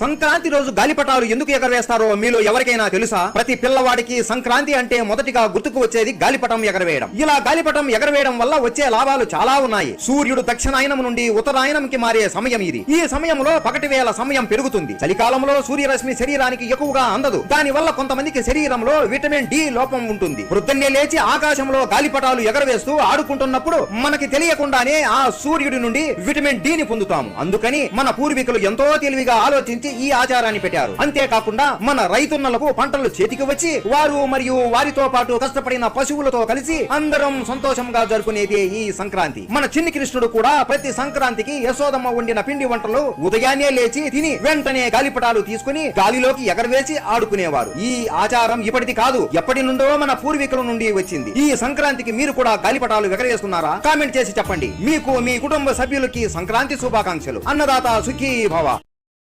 సంక్రాంతి రోజు గాలిపటాలు ఎందుకు ఎగరవేస్తారో మీలో ఎవరికైనా తెలుసా? ప్రతి పిల్లవాడికి సంక్రాంతి అంటే మొదటిగా గుర్తుకు వచ్చేది గాలిపటం ఎగరవేయడం. ఇలా గాలిపటం ఎగరవేయడం వల్ల వచ్చే లాభాలు చాలా ఉన్నాయి. సూర్యుడు దక్షిణాయనం నుండి ఉత్తరాయనంకి మారే సమయం ఇది. ఈ సమయంలో పగటి వేళ సమయం పెరుగుతుంది. చలికాలంలో సూర్యరశ్మి శరీరానికి ఎక్కువగా అందదు. దాని వల్ల కొంతమందికి శరీరంలో విటమిన్ డి లోపం ఉంటుంది. వృద్ధన్నే లేచి ఆకాశంలో గాలిపటాలు ఎగరవేస్తూ ఆడుకుంటున్నప్పుడు మనకి తెలియకుండానే ఆ సూర్యుడి నుండి విటమిన్ డి ని పొందుతాము. అందుకని మన పూర్వీకులు ఎంతో తెలివిగా ఆలోచించి ఈ ఆచారాన్ని పెట్టారు. అంతేకాకుండా మన రైతున్నలకు పంటలు చేతికి వచ్చి వారు మరియు వారితో పాటు కష్టపడిన పశువులతో కలిసి అందరం సంతోషంగా జరుపుకునేది ఈ సంక్రాంతి. మన చిన్ని కృష్ణుడు కూడా ప్రతి సంక్రాంతికి యశోదమ్మ వండిన పిండి వంటలు ఉదయాన్నే లేచి తిని వెంటనే గాలిపటాలు తీసుకుని గాలిలోకి ఎగరవేసి ఆడుకునేవారు. ఈ ఆచారం ఇప్పటిది కాదు ఎప్పటి నుండో మన పూర్వీకుల నుండి వచ్చింది. ఈ సంక్రాంతికి మీరు కూడా గాలిపటాలు ఎగరవేస్తున్నారా? కామెంట్ చేసి చెప్పండి. మీకు మీ కుటుంబ సభ్యులకి సంక్రాంతి శుభాకాంక్షలు. అన్నదాత సుఖీ భవ.